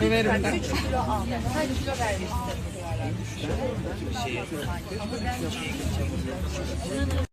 Dönerim ben. Kaç kilo vermişsin? bir şey.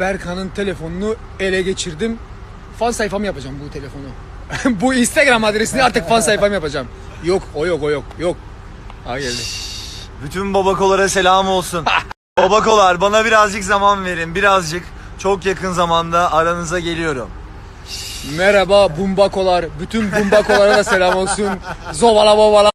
Berkan'ın telefonunu ele geçirdim. Fan sayfamı yapacağım bu telefonu. bu Instagram adresini artık fan sayfam yapacağım. Yok o yok o yok yok. Ha geldi. Bütün babakolara selam olsun. Babakolar bana birazcık zaman verin. Birazcık. Çok yakın zamanda aranıza geliyorum. Merhaba bumbakolar. Bütün bumbakolara da selam olsun. Zovala bovala.